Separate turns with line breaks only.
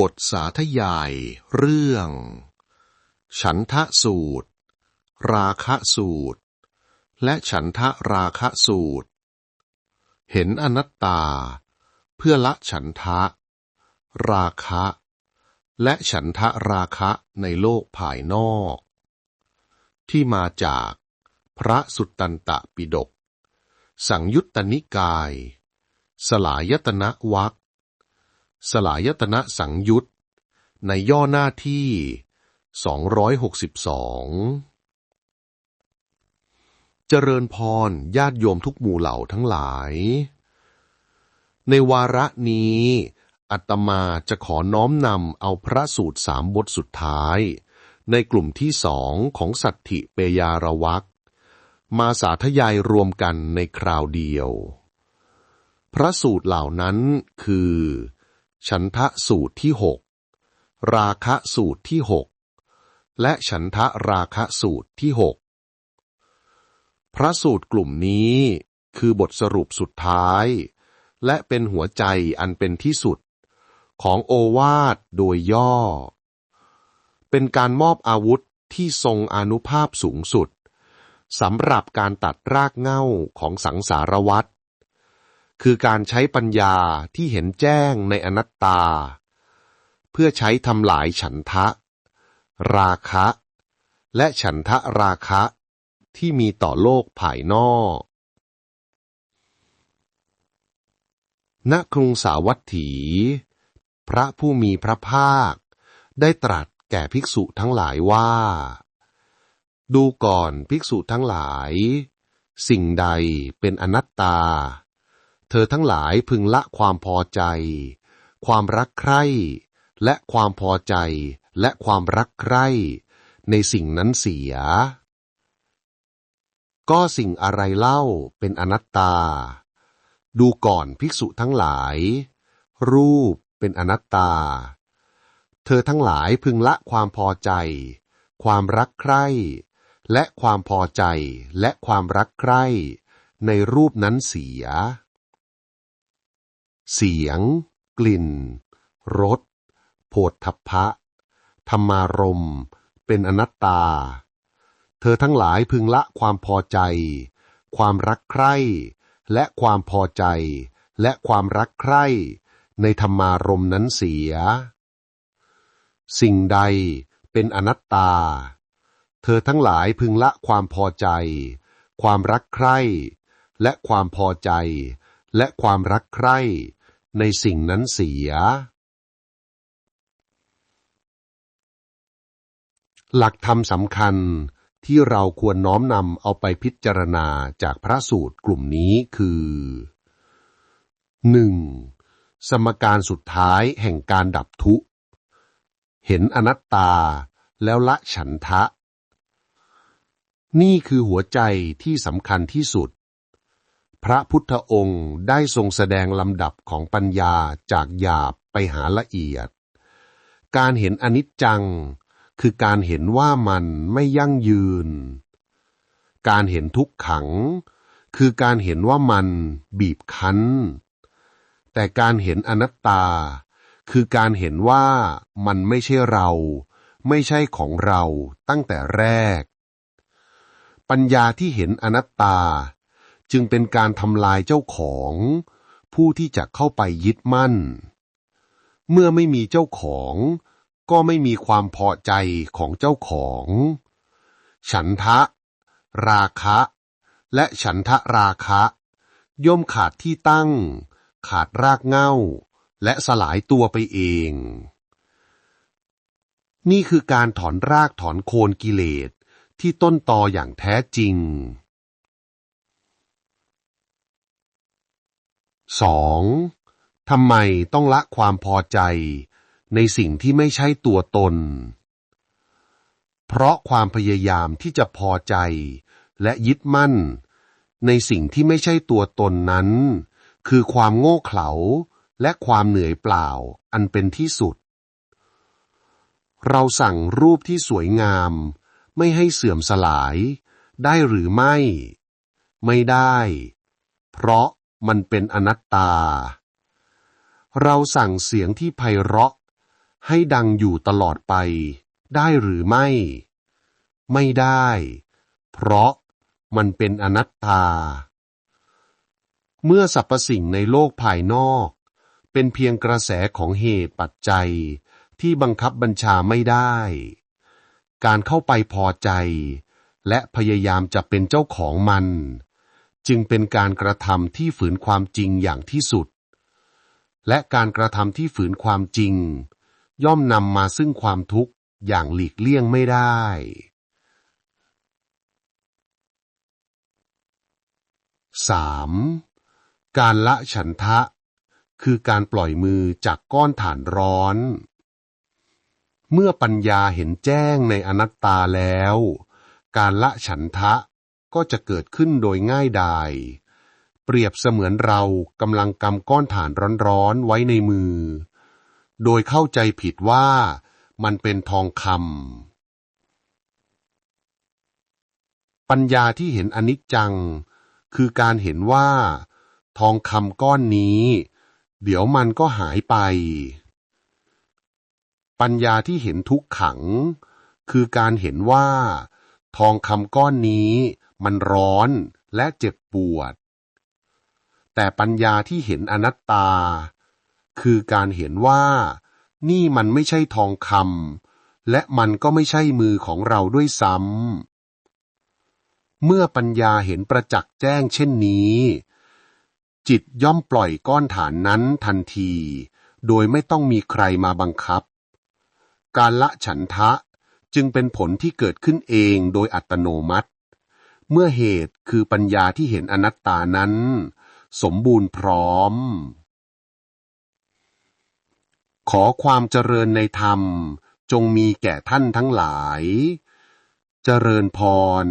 บทสาธยายเรื่อง ฉันทะสูตร ราคะสูตร และฉันทะราคะสูตร เห็นอนัตตา เพื่อละฉันทะ ราคะ และฉันทะราคะในโลกภายนอก ที่มาจากพระสุตตันตปิฎกสังยุตตนิกาย สลายตนะวัก สลายตนะสังยุตในย่อหน้าที่ 262 เจริญพรญาติโยมทุกหมู่เหล่าทั้งหลาย ในวาระนี้ อัตมาจะขอน้อมนำเอาพระสูตรสามบทสุดท้าย ในกลุ่มที่สองของสัตถิเปยาระวักมาสาธยายรวมกันในคราวเดียว พระสูตรเหล่านั้นคือ ฉันทะสูตรที่หกราคะสูตรที่หกและฉันทะราคะสูตรที่หกพระสูตรกลุ่มนี้คือบทสรุปสุดท้าย และเป็นหัวใจอันเป็นที่สุด ของโอวาทโดยย่อ เป็นการมอบอาวุธที่ทรงอนุภาพสูงสุดสำหรับการตัดรากเง้าของสังสารวัฏ คือการใช้ปัญญาที่เห็นแจ้งในอนัตตา เพื่อใช้ทำลายฉันทะ ราคะ และฉันทะราคะที่มีต่อโลกภายนอก ณ กรุงสาวัตถี พระผู้มีพระภาค ได้ตรัสแก่ภิกษุทั้งหลายว่า ดูก่อนภิกษุทั้งหลาย สิ่งใดเป็นอนัตตา เธอทั้งหลายพึงละความพอใจ ความรักใคร่ และความพอใจ และความรักใคร่ ในสิ่งนั้นเสีย ก็สิ่งอะไรเล่าเป็นอนัตตา ดูก่อนภิกษุทั้งหลาย รูปเป็นอนัตตา เธอทั้งหลายพึงละความพอใจ ความรักใคร่ และความพอใจและความรักใคร่ในรูปนั้นเสีย เสียง กลิ่น รสโผฏฐัพพะ ธรรมารม เป็นอนัตตา เธอทั้งหลายพึงละความพอใจ ความรักใคร่ และความพอใจ และความรักใคร่ ในธรรมารมนั้นเสีย สิ่งใดเป็นอนัตตา เธอทั้งหลายพึงละความพอใจ ความรักใคร่ และความพอใจ และความรักใคร่ ในสิ่งนั้นเสีย หลักธรรมสำคัญที่เราควรน้อมนำเอาไปพิจารณาจากพระสูตรกลุ่มนี้คือ 1. สมการสุดท้ายแห่งการดับทุกข์ เห็นอนัตตาแล้วละฉันทะ นี่คือหัวใจที่สำคัญที่สุด พระพุทธองค์ได้ทรงแสดงลำดับของปัญญาจากหยาบไปหาละเอียด การเห็นอนิจจัง คือการเห็นว่ามันไม่ยั่งยืน การเห็นทุกขัง คือการเห็นว่ามันบีบคั้น แต่การเห็นอนัตตา คือการเห็นว่ามันไม่ใช่เรา ไม่ใช่ของเราตั้งแต่แรก ปัญญาที่เห็นอนัตตา จึงเป็นการทำลายเจ้าของ ผู้ที่จะเข้าไปยึดมั่น เมื่อไม่มีเจ้าของ ก็ไม่มีความพอใจของเจ้าของ ฉันทะ ราคะ และฉันทะราคะ ย่อมขาดที่ตั้ง ขาดรากเง้าและสลายตัวไปเอง นี่คือการถอนรากถอนโคนกิเลสที่ต้นตออย่างแท้จริง 2. ทำไมต้องละความพอใจในสิ่งที่ไม่ใช่ตัวตน เพราะความพยายามที่จะพอใจ และยึดมั่น ในสิ่งที่ไม่ใช่ตัวตนนั้น คือความโง่เขลาและความเหนื่อยเปล่าอันเป็นที่สุด เราสั่งรูปที่สวยงาม ไม่ให้เสื่อมสลาย ได้หรือไม่ ไม่ได้ เพราะ มันเป็นอนัตตา เราสั่งเสียงที่ไพเราะ ให้ดังอยู่ตลอดไป ได้หรือไม่ ไม่ได้ เพราะมันเป็นอนัตตา เมื่อสรรพสิ่งในโลกภายนอก เป็นเพียงกระแสของเหตุปัจจัยที่บังคับบัญชาไม่ได้ การเข้าไปพอใจ และพยายามจะเป็นเจ้าของมัน จึงเป็นการกระทำที่ฝืนความจริงอย่างที่สุด และการกระทำที่ฝืนความจริง ย่อมนำมาซึ่งความทุกข์อย่างหลีกเลี่ยงไม่ได้ 3. การละฉันทะ คือการปล่อยมือจากก้อนฐานร้อน เมื่อปัญญาเห็นแจ้งในอนัตตาแล้ว การละฉันทะ ก็จะเกิดขึ้นโดยง่ายดาย เปรียบเสมือนเรากำลังกำก้อนฐานร้อนๆไว้ในมือ โดยเข้าใจผิดว่ามันเป็นทองคำปัญญาที่เห็นอนิจจัง คือการเห็นว่า ทองคำก้อนนี้ เดี๋ยวมันก็หายไป ปัญญาที่เห็นทุกขัง คือการเห็นว่า ทองคำก้อนนี้ มันร้อนและเจ็บปวด แต่ปัญญาที่เห็นอนัตตา คือการเห็นว่านี่มันไม่ใช่ทองคำและมันก็ไม่ใช่มือของเราด้วยซ้ำ เมื่อปัญญาเห็นประจักษ์แจ้งเช่นนี้ จิตย่อมปล่อยก้อนฐานนั้นทันที โดยไม่ต้องมีใครมาบังคับ การละฉันทะจึงเป็นผลที่เกิดขึ้นเองโดยอัตโนมัติ เมื่อเหตุคือปัญญาที่เห็นอนัตตานั้น สมบูรณ์พร้อม ขอความเจริญในธรรมจงมีแก่ท่านทั้งหลาย เจริญพร